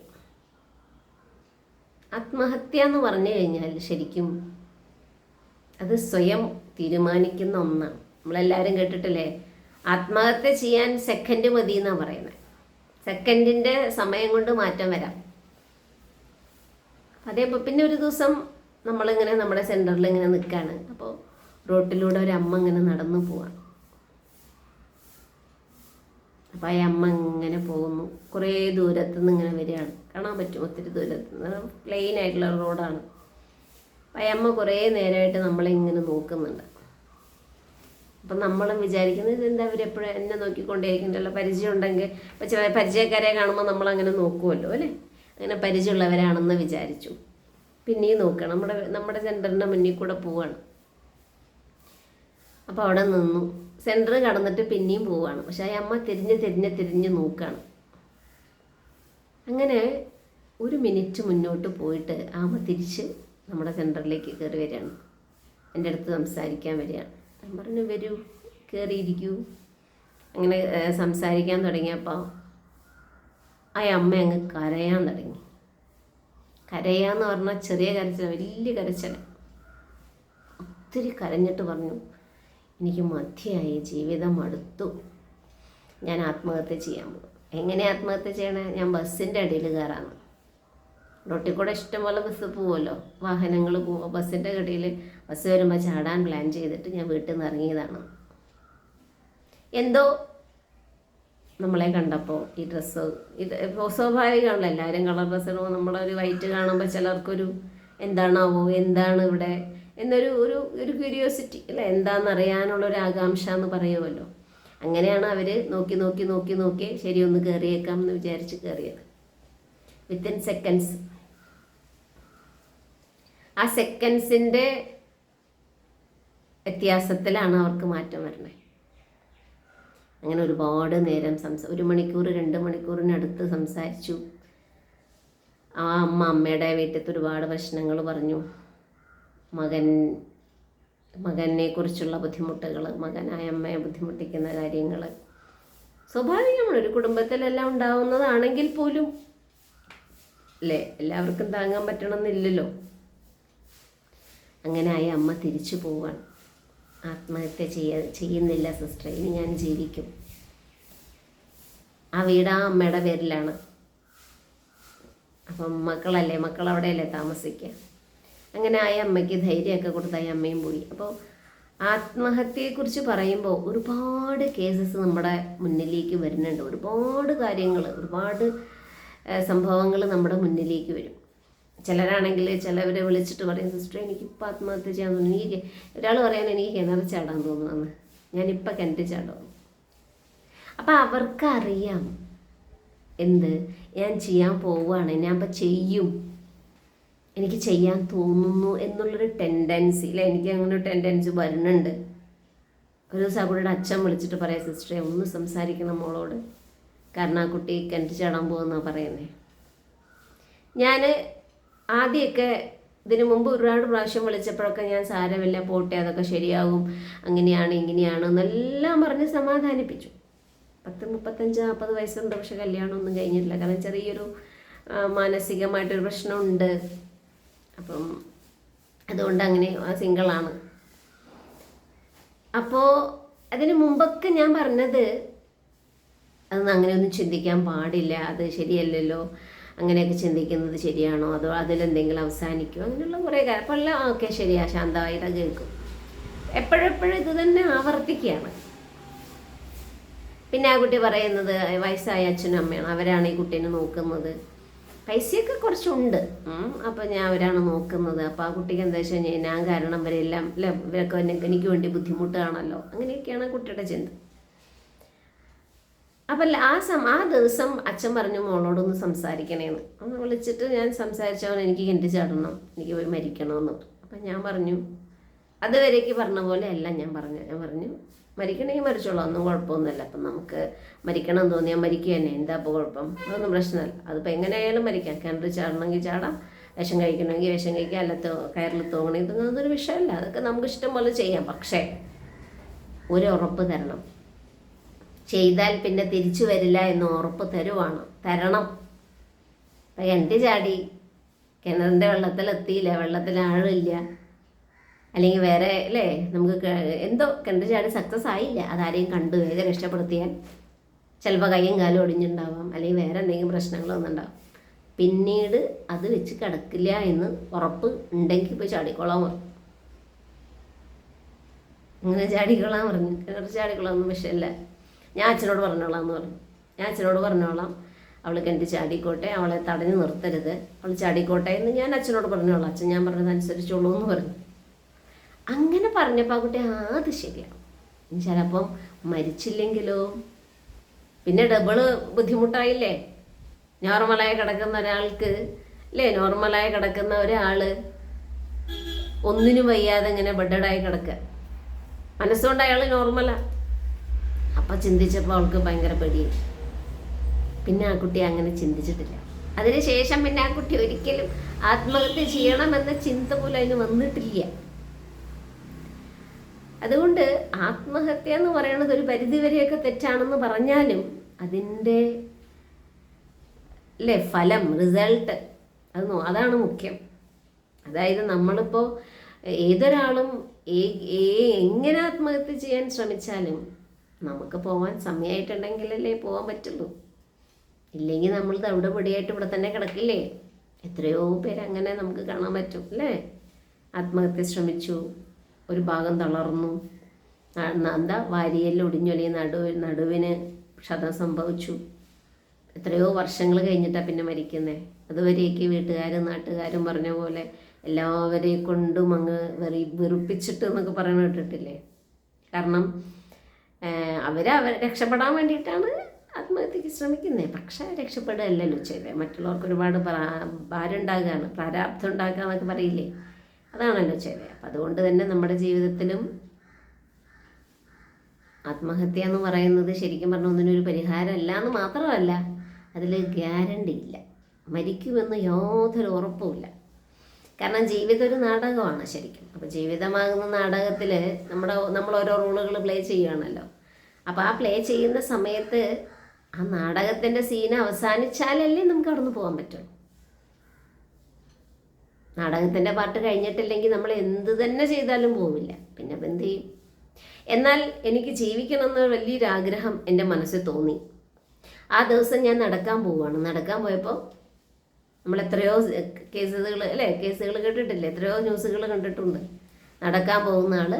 ആത്മഹത്യ എന്ന് പറഞ്ഞു കഴിഞ്ഞാൽ ശരിക്കും അത് സ്വയം തീരുമാനിക്കുന്ന ഒന്നാണ് നമ്മളെല്ലാവരും കേട്ടിട്ടില്ലേ? ആത്മഹത്യ ചെയ്യാൻ സെക്കൻഡ് മതി എന്നാണ് പറയുന്നത് സെക്കൻഡിന്റെ സമയം കൊണ്ട് മാറ്റം വരാം. അതേപോലെ പിന്നെ ഒരു ദിവസം നമ്മളിങ്ങനെ നമ്മുടെ സെന്ററിൽ ഇങ്ങനെ നിൽക്കുകയാണ് അപ്പോൾ റോട്ടിലൂടെ ഒരു അമ്മ ഇങ്ങനെ നടന്നു പോവാണ് അപ്പോൾ ആ അമ്മ ഇങ്ങനെ പോകുന്നു. കുറേ ദൂരത്തു നിന്ന് ഇങ്ങനെ വരികയാണ്. കാണാൻ പറ്റും ഒത്തിരി ദൂരത്ത് നിന്ന് പ്ലെയിൻ ആയിട്ടുള്ള റോഡാണ് അപ്പം അമ്മ കുറേ നേരമായിട്ട് നമ്മളെ ഇങ്ങനെ നോക്കുന്നുണ്ട്. അപ്പം നമ്മളും വിചാരിക്കുന്നത് ഇതെന്താ അവരെപ്പോഴും എന്നെ നോക്കിക്കൊണ്ടേയിരിക്കുന്നുണ്ടല്ലോ പരിചയം ഉണ്ടെങ്കിൽ ചില പരിചയക്കാരെ കാണുമ്പോൾ നമ്മളങ്ങനെ നോക്കുമല്ലോ അല്ലേ? അങ്ങനെ പരിചയമുള്ളവരാണെന്ന് വിചാരിച്ചു. പിന്നെയും നോക്കുക നമ്മുടെ നമ്മുടെ സെന്ററിന്റെ മുന്നിൽ കൂടെ പോവാണ്. അപ്പോൾ അവിടെ നിന്നു. സെന്റർ കടന്നിട്ട് പിന്നെയും പോവാണ്. പക്ഷെ ആ അമ്മ തിരിഞ്ഞ് തിരിഞ്ഞ് തിരിഞ്ഞ് നോക്കുകയാണ് അങ്ങനെ ഒരു മിനിറ്റ് മുന്നോട്ട് പോയിട്ട് ആ അമ്മ തിരിച്ച് നമ്മുടെ സെന്ററിലേക്ക് കയറി വരികയാണ്. എന്റെ അടുത്ത് സംസാരിക്കാൻ വരികയാണ്. ഞാൻ പറഞ്ഞു വരൂ കയറിയിരിക്കൂ അങ്ങനെ സംസാരിക്കാൻ തുടങ്ങിയപ്പോൾ ആ അമ്മ അങ്ങ് കരയാൻ തുടങ്ങി. കരയാന്ന് പറഞ്ഞാൽ ചെറിയ കരച്ചില വലിയ കരച്ചില. ഒത്തിരി കരഞ്ഞിട്ട് പറഞ്ഞു എനിക്ക് മധ്യയായി ജീവിതം അടുത്തു. ഞാൻ ആത്മഹത്യ ചെയ്യാൻ പോകും എങ്ങനെ ആത്മഹത്യ ചെയ്യണേ? ഞാൻ ബസ്സിന്റെ അടിയിൽ കയറാന്ന്. റോട്ടിൽ ഇഷ്ടംപോലെ ബസ് പോവുമല്ലോ വാഹനങ്ങൾ പോവുക ബസ്സിന്റെ കടിയിൽ ബസ് വരുമ്പോൾ ചാടാൻ പ്ലാൻ ചെയ്തിട്ട് ഞാൻ വീട്ടിൽ നിന്ന് ഇറങ്ങിയതാണ്. എന്തോ നമ്മളെ കണ്ടപ്പോൾ ഈ ഡ്രസ്സ് ഇത് സ്വാഭാവികമാണല്ലോ. എല്ലാവരും കളർ ഡ്രസ്സ് ഇടുമ്പോൾ നമ്മളൊരു വൈറ്റ് കാണുമ്പോൾ ചിലർക്കൊരു എന്താണാവോ എന്താണ് ഇവിടെ എന്നൊരു ഒരു ഒരു ക്യൂരിയോസിറ്റി അല്ലേ? എന്താണെന്ന് അറിയാനുള്ളൊരു ആകാംക്ഷ എന്ന് പറയുമല്ലോ. അങ്ങനെയാണ് അവർ നോക്കി നോക്കി നോക്കി നോക്കി ശരി ഒന്ന് കയറിയേക്കാം എന്ന് വിചാരിച്ച് കയറിയത് വിത്തിൻ സെക്കൻഡ്സ് ആ സെക്കൻഡ്സിന്റെ വ്യത്യാസത്തിലാണ് അവർക്ക് മാറ്റം വരുന്നത്. അങ്ങനെ ഒരുപാട് നേരം സംസ ഒരു മണിക്കൂർ രണ്ട് മണിക്കൂറിനടുത്ത് സംസാരിച്ചു. ആ അമ്മ അമ്മയുടെ വീട്ടിലത്തെ ഒരുപാട് പ്രശ്നങ്ങൾ പറഞ്ഞു. മകൻ മകനെ കുറിച്ചുള്ള ബുദ്ധിമുട്ടുകൾ മകനായ അമ്മയെ ബുദ്ധിമുട്ടിക്കുന്ന കാര്യങ്ങൾ. സ്വാഭാവികമാണ് ഒരു കുടുംബത്തിലെല്ലാം ഉണ്ടാവുന്നതാണെങ്കിൽ പോലും അല്ലേ എല്ലാവർക്കും താങ്ങാൻ പറ്റണമെന്നില്ലല്ലോ. അങ്ങനെ ആയി അമ്മ തിരിച്ചു പോവാണ്. ആത്മഹത്യ ചെയ്യ ചെയ്യുന്നില്ല സിസ്റ്റർ ഇനി ഞാൻ ജീവിക്കും. ആ വീട് ആ അമ്മയുടെ പേരിലാണ്. അപ്പം മക്കളല്ലേ? മക്കൾ അവിടെയല്ലേ താമസിക്കുക അങ്ങനെ ആയ അമ്മയ്ക്ക് ധൈര്യമൊക്കെ കൊടുത്ത് ആ അമ്മയും പോയി. അപ്പോൾ ആത്മഹത്യയെക്കുറിച്ച് പറയുമ്പോൾ ഒരുപാട് കേസസ് നമ്മുടെ മുന്നിലേക്ക് വരുന്നുണ്ട്. ഒരുപാട് കാര്യങ്ങൾ ഒരുപാട് സംഭവങ്ങൾ നമ്മുടെ മുന്നിലേക്ക് വരും. ചിലരാണെങ്കിൽ ചിലവരെ വിളിച്ചിട്ട് പറയും സിസ്റ്റർ എനിക്കിപ്പോൾ ആത്മഹത്യ ചെയ്യാൻ തോന്നുന്നു. എനിക്ക് ഒരാൾ പറയാൻ എനിക്ക് കിണർ ചാടാൻ തോന്നുന്നു. ഞാനിപ്പോൾ കിണറ്റ് ചാടും. അപ്പം അവർക്കറിയാം എന്ത്? ഞാൻ ചെയ്യാൻ പോവുകയാണ്. ഞാൻ അപ്പം ചെയ്യും. എനിക്ക് ചെയ്യാൻ തോന്നുന്നു എന്നുള്ളൊരു ടെൻഡൻസി അല്ലെ എനിക്ക് അങ്ങനെ ഒരു ടെൻഡൻസി വരുന്നുണ്ട്. ഒരു ദിവസം കുട്ടിയുടെ അച്ഛൻ വിളിച്ചിട്ട് പറയാം സിസ്റ്ററെ ഒന്ന് സംസാരിക്കണം മോളോട്. കാരണം ആ കുട്ടി കിണറ്റ് ചാടാൻ പോകുന്ന പറയുന്നത് ഞാൻ ആദ്യമൊക്കെ ഇതിനു മുമ്പ് ഒരുപാട് പ്രാവശ്യം വിളിച്ചപ്പോഴൊക്കെ ഞാൻ സാരമില്ല പോട്ടെ അതൊക്കെ ശരിയാകും അങ്ങനെയാണ് ഇങ്ങനെയാണ് എന്നെല്ലാം പറഞ്ഞ് സമാധാനിപ്പിച്ചു. പത്ത് മുപ്പത്തഞ്ച് നാൽപ്പത് വയസ്സുണ്ട് പക്ഷെ കല്യാണമൊന്നും കഴിഞ്ഞിട്ടില്ല. കാരണം ചെറിയൊരു മാനസികമായിട്ടൊരു പ്രശ്നമുണ്ട്. അപ്പം അതുകൊണ്ട് അങ്ങനെ സിംഗിളാണ്. അപ്പോൾ അതിന് മുമ്പൊക്കെ ഞാൻ പറഞ്ഞത് അതൊന്നും അങ്ങനെയൊന്നും ചിന്തിക്കാൻ പാടില്ല അത് ശരിയല്ലല്ലോ. അങ്ങനെയൊക്കെ ചിന്തിക്കുന്നത് ശരിയാണോ? അതോ അതിലെന്തെങ്കിലും അവസാനിക്കുമോ അങ്ങനെയുള്ള കുറേ കാര്യം അപ്പോൾ എല്ലാം ഓക്കെ ശരിയാ ശാന്തമായിട്ട് കേൾക്കും എപ്പോഴെപ്പോഴും ഇത് തന്നെ ആവർത്തിക്കുകയാണ്. പിന്നെ ആ കുട്ടി പറയുന്നത് വയസ്സായ അച്ഛനും അമ്മയാണ്. അവരാണ് ഈ കുട്ടീനെ നോക്കുന്നത്. പൈസയൊക്കെ കുറച്ചുണ്ട്. അപ്പോൾ ഞാൻ അവരാണ് നോക്കുന്നത്. അപ്പോൾ ആ കുട്ടിക്ക് എന്താ വെച്ച് കഴിഞ്ഞാൽ ഞാൻ കാരണം ഇവരെല്ലാം അല്ലെ ഇവരൊക്കെ എനിക്ക് വേണ്ടി ബുദ്ധിമുട്ടാണല്ലോ. അങ്ങനെയൊക്കെയാണ് കുട്ടിയുടെ ചിന്ത. അപ്പം ആ സം ആ ദിവസം അച്ഛൻ പറഞ്ഞു മോളോടൊന്ന് സംസാരിക്കണേന്ന്. ഒന്ന് വിളിച്ചിട്ട് ഞാൻ സംസാരിച്ചവൻ എനിക്ക് കിണ്ടി ചാടണം എനിക്ക് പോയി മരിക്കണമെന്ന് അപ്പം ഞാൻ പറഞ്ഞു അതുവരേക്ക് പറഞ്ഞ പോലെ അല്ല ഞാൻ പറഞ്ഞു ഞാൻ പറഞ്ഞു മരിക്കണമെങ്കിൽ മരിച്ചോളാം ഒന്നും കുഴപ്പമൊന്നുമില്ല. അപ്പം നമുക്ക് മരിക്കണം എന്ന് തോന്നിയാൽ മരിക്കുക തന്നെ. എന്താ അപ്പോൾ കുഴപ്പം? അതൊന്നും പ്രശ്നമല്ല. അതിപ്പോൾ എങ്ങനെയായാലും മരിക്കാം. കിണറ് ചാടണമെങ്കിൽ ചാടാം വിഷം കഴിക്കണമെങ്കിൽ വിഷം കഴിക്കാം അല്ല കയറിൽ തോങ്ങണമെങ്കിൽ അതൊരു വിഷയമല്ല. അതൊക്കെ നമുക്ക് ഇഷ്ടം പോലെ ചെയ്യാം. പക്ഷേ ഒരു ഉറപ്പ് തരണം. ചെയ്താൽ പിന്നെ തിരിച്ചു വരില്ല എന്ന് ഉറപ്പ് തരുവാണ്. തരണം. അപ്പം എന്റെ ചാടി കിണറിന്റെ വെള്ളത്തിൽ എത്തിയില്ല വെള്ളത്തിൽ ആഴില്ല അല്ലെങ്കിൽ വേറെ അല്ലേ? നമുക്ക് എന്തോ കിണർ ചാടി സക്സസ് ആയില്ല. അതാരെയും കണ്ടു വേഗം രക്ഷപ്പെടുത്തിയാൽ ചിലപ്പോൾ കയ്യും കാലും ഒടിഞ്ഞുണ്ടാവാം. അല്ലെങ്കിൽ വേറെ എന്തെങ്കിലും പ്രശ്നങ്ങളൊന്നും ഉണ്ടാവും പിന്നീട് അത് വെച്ച് കിടക്കില്ല എന്ന് ഉറപ്പ് ഉണ്ടെങ്കിൽ പോയി ചാടിക്കോളാൻ പറഞ്ഞു. അങ്ങനെ ചാടിക്കൊള്ളാൻ പറഞ്ഞു. കിണർ ചാടിക്കൊള്ളാൻ ഒന്നും വിഷയമല്ല. ഞാൻ അച്ഛനോട് പറഞ്ഞോളാം എന്ന് പറഞ്ഞു. ഞാൻ അച്ഛനോട് പറഞ്ഞോളാം. അവൾ കണ്ടി ചാടിക്കോട്ടെ അവളെ തടഞ്ഞു നിർത്തരുത്. അവൾ ചാടിക്കോട്ടെ എന്ന് ഞാൻ അച്ഛനോട് പറഞ്ഞോളാം. അച്ഛൻ ഞാൻ പറഞ്ഞത് എന്ന് പറഞ്ഞു. അങ്ങനെ പറഞ്ഞപ്പോൾ ആ കുട്ടി ആ അത് ശരിയാണ് ചിലപ്പം മരിച്ചില്ലെങ്കിലോ? പിന്നെ ഡബിൾ ബുദ്ധിമുട്ടായില്ലേ? നോർമലായി കിടക്കുന്ന ഒരാൾക്ക് അല്ലേ നോർമലായി കിടക്കുന്ന ഒരാൾ ഒന്നിനും വയ്യാതെ ഇങ്ങനെ ബെഡഡായി കിടക്കുക മനസ്സുകൊണ്ട് അയാൾ നോർമലാ അപ്പം ചിന്തിച്ചപ്പോൾ അവൾക്ക് ഭയങ്കര പേടി പിന്നെ ആ കുട്ടി അങ്ങനെ ചിന്തിച്ചിട്ടില്ല. അതിനുശേഷം പിന്നെ ആ കുട്ടി ഒരിക്കലും ആത്മഹത്യ ചെയ്യണമെന്ന ചിന്ത പോലും അതിന് വന്നിട്ടില്ല. അതുകൊണ്ട് ആത്മഹത്യ എന്ന് പറയുന്നത് ഒരു പരിധിവരെയൊക്കെ തെറ്റാണെന്ന് പറഞ്ഞാലും അതിന്റെ അല്ലേ ഫലം റിസൾട്ട് അത് അതാണ് മുഖ്യം. അതായത് നമ്മളിപ്പോൾ ഏതൊരാളും എങ്ങനെ ആത്മഹത്യ ചെയ്യാൻ ശ്രമിച്ചാലും നമുക്ക് പോകാൻ സമയമായിട്ടുണ്ടെങ്കിലല്ലേ പോകാൻ പറ്റുള്ളൂ. ഇല്ലെങ്കിൽ നമ്മൾ തവിടെ പൊടിയായിട്ട് ഇവിടെ തന്നെ കിടക്കില്ലേ? എത്രയോ പേര് അങ്ങനെ നമുക്ക് കാണാൻ പറ്റും അല്ലേ? ആത്മഹത്യ ശ്രമിച്ചു ഒരു ഭാഗം തളർന്നു. എന്താ വാരിയെല്ലാം ഒടിഞ്ഞു നടുവ് നടുവിന് ക്ഷതം സംഭവിച്ചു. എത്രയോ വർഷങ്ങൾ കഴിഞ്ഞിട്ടാണ് പിന്നെ മരിക്കുന്നത് അതുവരെയൊക്കെ വീട്ടുകാരും നാട്ടുകാരും പറഞ്ഞ പോലെ എല്ലാവരെയും കൊണ്ടും അങ്ങ് വെറി വെറുപ്പിച്ചിട്ട് എന്നൊക്കെ പറയണ കേട്ടിട്ടില്ലേ? കാരണം അവർ അവർ രക്ഷപ്പെടാൻ വേണ്ടിയിട്ടാണ് ആത്മഹത്യക്ക് ശ്രമിക്കുന്നത് പക്ഷേ രക്ഷപ്പെടുകയല്ലല്ലോ ചെയ്തത് മറ്റുള്ളവർക്ക് ഒരുപാട് ഭാരം ഉണ്ടാകുകയാണ് പ്രാരാബ്ധം ഉണ്ടാക്കുക എന്നൊക്കെ പറയില്ലേ? അതാണല്ലോ ചെയ്തത് അപ്പം അതുകൊണ്ട് തന്നെ നമ്മുടെ ജീവിതത്തിലും ആത്മഹത്യ എന്ന് പറയുന്നത് ശരിക്കും പറഞ്ഞ ഒന്നിനൊരു പരിഹാരമല്ല എന്ന് മാത്രമല്ല അതിൽ ഗ്യാരണ്ടി ഇല്ല മരിക്കുമെന്ന് യാതൊരു ഉറപ്പുമില്ല കാരണം ജീവിതം ഒരു നാടകമാണ് ശരിക്കും. അപ്പോൾ ജീവിതമാകുന്ന നാടകത്തിൽ നമ്മുടെ നമ്മൾ ഓരോ റോളുകൾ പ്ലേ ചെയ്യുകയാണല്ലോ അപ്പോൾ ആ പ്ലേ ചെയ്യുന്ന സമയത്ത് ആ നാടകത്തിന്റെ സീൻ അവസാനിച്ചാലല്ലേ നമുക്ക് അവിടെ നിന്ന് പോകാൻ പറ്റുള്ളൂ. നാടകത്തിന്റെ പാട്ട് കഴിഞ്ഞിട്ടില്ലെങ്കിൽ നമ്മൾ എന്ത് തന്നെ ചെയ്താലും പോവില്ല. പിന്നെ അപ്പം എന്ത് ചെയ്യും? എന്നാൽ എനിക്ക് ജീവിക്കണം എന്ന വലിയൊരു ആഗ്രഹം എന്റെ മനസ്സിൽ തോന്നി. ആ ദിവസം ഞാൻ നടക്കാൻ പോവുകയാണ് നടക്കാൻ പോയപ്പോൾ നമ്മൾ എത്രയോ കേസുകൾ അല്ലേ? കേസുകൾ കേട്ടിട്ടില്ലേ? എത്രയോ ന്യൂസുകൾ കണ്ടിട്ടുണ്ട്. നടക്കാൻ പോകുന്ന ആൾ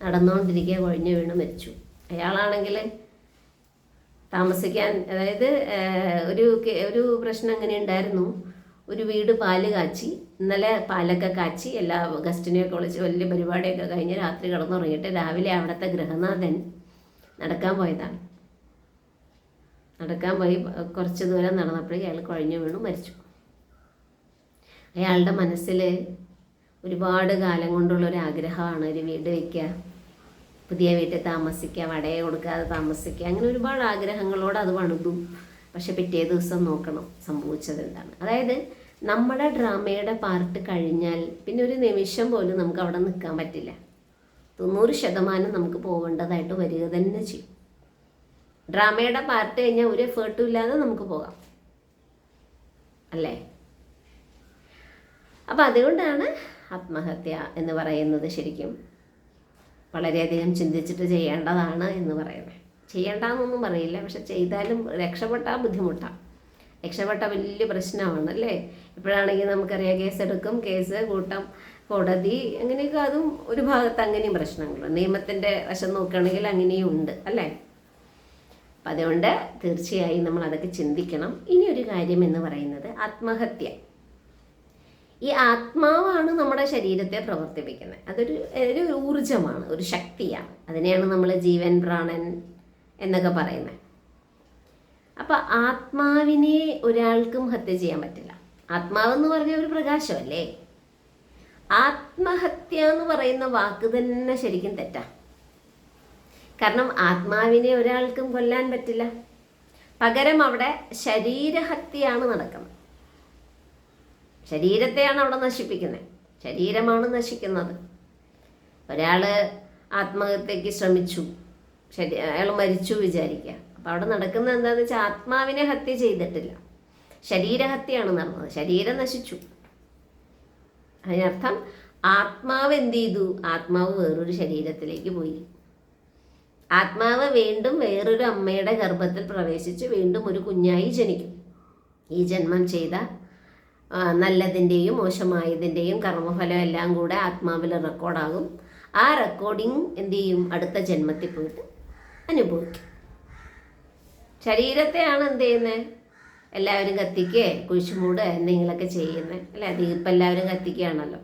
നടന്നുകൊണ്ടിരിക്കുക കൊഴിഞ്ഞു വീണ് മരിച്ചു. അയാളാണെങ്കിൽ താമസിക്കാൻ അതായത് ഒരു ഒരു പ്രശ്നം അങ്ങനെ ഉണ്ടായിരുന്നു. ഒരു വീട് പാൽ കാച്ചി ഇന്നലെ പാലൊക്കെ കാച്ചി എല്ലാ ഗസ്റ്റിനെയൊക്കെ വിളിച്ച് വലിയ പരിപാടിയൊക്കെ കഴിഞ്ഞ് രാത്രി കിടന്നുറങ്ങിയിട്ട് രാവിലെ അവിടുത്തെ ഗൃഹനാഥൻ നടക്കാൻ പോയതാണ്. നടക്കാൻ പോയി കുറച്ച് ദൂരം നടന്നപ്പോഴേ അയാൾ കുഴഞ്ഞു വീണു മരിച്ചു. അയാളുടെ മനസ്സിൽ ഒരുപാട് കാലം കൊണ്ടുള്ള ഒരു ആഗ്രഹമാണ് ഒരു വീട് വയ്ക്കുക പുതിയ വീട്ടിൽ താമസിക്കുക വടയെ കൊടുക്കാതെ താമസിക്കുക അങ്ങനെ ഒരുപാട് ആഗ്രഹങ്ങളോട് അത് പണിതു പക്ഷെ പിറ്റേ ദിവസം നോക്കണം സംഭവിച്ചത് എന്താണ്. അതായത് നമ്മുടെ ഡ്രാമയുടെ പാർട്ട് കഴിഞ്ഞാൽ പിന്നെ ഒരു നിമിഷം പോലും നമുക്ക് അവിടെ നിൽക്കാൻ പറ്റില്ല. തൊണ്ണൂറ് ശതമാനം നമുക്ക് പോകേണ്ടതായിട്ട് വരിക തന്നെ ചെയ്യും. ഡ്രാമയുടെ പാർട്ട് കഴിഞ്ഞാൽ ഒരു എഫേർട്ടും ഇല്ലാതെ നമുക്ക് പോകാം. അല്ലേ? അപ്പം അതുകൊണ്ടാണ് ആത്മഹത്യ എന്ന് പറയുന്നത് ശരിക്കും വളരെയധികം ചിന്തിച്ചിട്ട് ചെയ്യേണ്ടതാണ് എന്ന് പറയുന്നത്. ചെയ്യേണ്ടെന്നൊന്നും പറയില്ല പക്ഷെ ചെയ്താലും രക്ഷപ്പെട്ടാൽ ബുദ്ധിമുട്ടാണ് രക്ഷപ്പെട്ട വലിയ പ്രശ്നമാണ് അല്ലേ? ഇപ്പോഴാണെങ്കിൽ നമുക്കറിയാം കേസ് എടുക്കും കേസ് കൂട്ടം കോടതി അങ്ങനെയൊക്കെ അതും ഒരു ഭാഗത്ത് അങ്ങനെയും പ്രശ്നങ്ങൾ നിയമത്തിന്റെ വശം നോക്കുകയാണെങ്കിൽ അങ്ങനെയും ഉണ്ട് അല്ലേ? അപ്പം അതുകൊണ്ട് തീർച്ചയായും നമ്മൾ അതൊക്കെ ചിന്തിക്കണം. ഇനി ഒരു കാര്യം എന്ന് പറയുന്നത് ആത്മഹത്യ. ഈ ആത്മാവാണ് നമ്മുടെ ശരീരത്തെ പ്രവർത്തിപ്പിക്കുന്നത്. അതൊരു ഒരു ഊർജമാണ് ഒരു ശക്തിയാണ്. അതിനെയാണ് നമ്മൾ ജീവൻ പ്രാണൻ എന്നൊക്കെ പറയുന്നത്. അപ്പം ആത്മാവിനെ ഒരാൾക്കും ഹത്യ ചെയ്യാൻ പറ്റില്ല. ആത്മാവ് എന്ന് പറഞ്ഞ ഒരു പ്രകാശമല്ലേ? ആത്മഹത്യ എന്ന് പറയുന്ന വാക്ക് തന്നെ ശരിക്കും തെറ്റാ. കാരണം ആത്മാവിനെ ഒരാൾക്കും കൊല്ലാൻ പറ്റില്ല. പകരം അവിടെ ശരീരഹത്യയാണ് നടക്കുന്നത്. ശരീരത്തെയാണ് അവിടെ നശിപ്പിക്കുന്നത്. ശരീരമാണ് നശിക്കുന്നത്. ഒരാൾ ആത്മഹത്യക്ക് ശ്രമിച്ചു. ശരി അയാൾ മരിച്ചു വിചാരിക്കുക. അപ്പോൾ അവിടെ നടക്കുന്നത് എന്താണെന്ന് വെച്ചാൽ ആത്മാവിനെ ഹത്യ ചെയ്തിട്ടില്ല. ശരീരഹത്യയാണ് നടന്നത്. ശരീരം നശിച്ചു. അതിനർത്ഥം ആത്മാവ് എന്ത് ചെയ്തു? ആത്മാവ് വേറൊരു ശരീരത്തിലേക്ക് പോയി. ആത്മാവ് വീണ്ടും വേറൊരു അമ്മയുടെ ഗർഭത്തിൽ പ്രവേശിച്ച് വീണ്ടും ഒരു കുഞ്ഞായി ജനിക്കും. ഈ ജന്മം ചെയ്ത നല്ലതിന്റെയും മോശമായതിന്റെയും കർമ്മഫലം എല്ലാം കൂടെ ആത്മാവിൽ റെക്കോർഡാകും. ആ റെക്കോർഡിങ് എന്ത് ചെയ്യും? അടുത്ത ജന്മത്തിൽ പോയിട്ട് അനുഭവിക്കും. ശരീരത്തെയാണ് എന്ത് ചെയ്യുന്നത് എല്ലാവരും കത്തിക്കുക കുഴിച്ചുമൂട്? എന്തെങ്കിലുമൊക്കെ ചെയ്യുന്നത് അല്ലേ? അത് എല്ലാവരും കത്തിക്കുകയാണല്ലോ.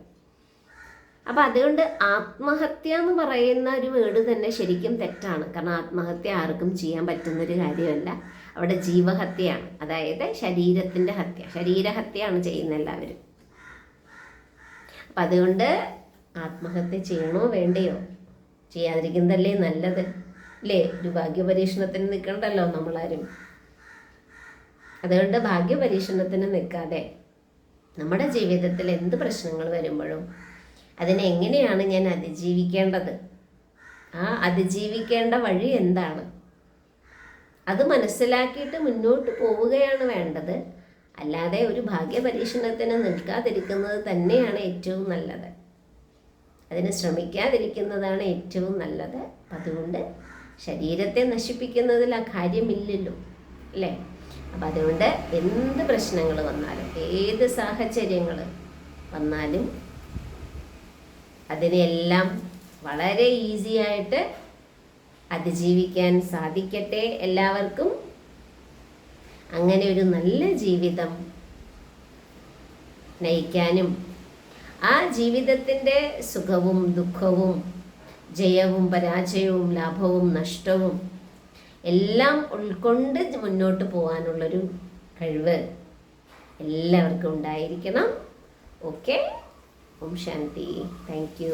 അപ്പം അതുകൊണ്ട് ആത്മഹത്യ എന്ന് പറയുന്ന ഒരു വേർഡ് തന്നെ ശരിക്കും തെറ്റാണ്. കാരണം ആത്മഹത്യ ആർക്കും ചെയ്യാൻ പറ്റുന്ന ഒരു കാര്യമല്ല. അവിടെ ജീവഹത്യയാണ്. അതായത് ശരീരത്തിന്റെ ഹത്യ. ശരീരഹത്യയാണ് ചെയ്യുന്ന എല്ലാവരും. അപ്പം അതുകൊണ്ട് ആത്മഹത്യ ചെയ്യണോ വേണ്ടയോ? ചെയ്യാതിരിക്കുന്നതല്ലേ നല്ലത്? അല്ലേ ഒരു ഭാഗ്യപരീക്ഷണത്തിന് നിൽക്കണ്ടല്ലോ നമ്മളാരും. അതുകൊണ്ട് ഭാഗ്യപരീക്ഷണത്തിന് നിൽക്കാതെ നമ്മുടെ ജീവിതത്തിൽ എന്ത് പ്രശ്നങ്ങൾ വരുമ്പോഴും അതിനെ എങ്ങനെയാണ് ഞാൻ അതിജീവിക്കേണ്ടത്? ആ അതിജീവിക്കേണ്ട വഴി എന്താണ്? അത് മനസ്സിലാക്കിയിട്ട് മുന്നോട്ട് പോവുകയാണ് വേണ്ടത്. അല്ലാതെ ഒരു ഭാഗ്യപരീക്ഷണത്തിന് നിൽക്കാതിരിക്കുന്നത് തന്നെയാണ് ഏറ്റവും നല്ലത്. അതിന് ശ്രമിക്കാതിരിക്കുന്നതാണ് ഏറ്റവും നല്ലത്. അതുകൊണ്ട് ശരീരത്തെ നശിപ്പിക്കുന്നതിൽ ആ കാര്യമില്ലല്ലോ അല്ലേ? അപ്പം അതുകൊണ്ട് എന്ത് പ്രശ്നങ്ങൾ വന്നാലും ഏത് സാഹചര്യങ്ങൾ വന്നാലും അതിനെല്ലാം വളരെ ഈസി ആയിട്ട് അതിജീവിക്കാൻ സാധിക്കട്ടെ എല്ലാവർക്കും. അങ്ങനെ ഒരു നല്ല ജീവിതം നയിക്കാനും ആ ജീവിതത്തിന്റെ സുഖവും ദുഃഖവും ജയവും പരാജയവും ലാഭവും നഷ്ടവും എല്ലാം ഉൾക്കൊണ്ട് മുന്നോട്ട് പോകാനുള്ളൊരു കഴിവ് എല്ലാവർക്കും ഉണ്ടായിരിക്കണം. ഓക്കെ ഓം ശാന്തി താങ്ക് യു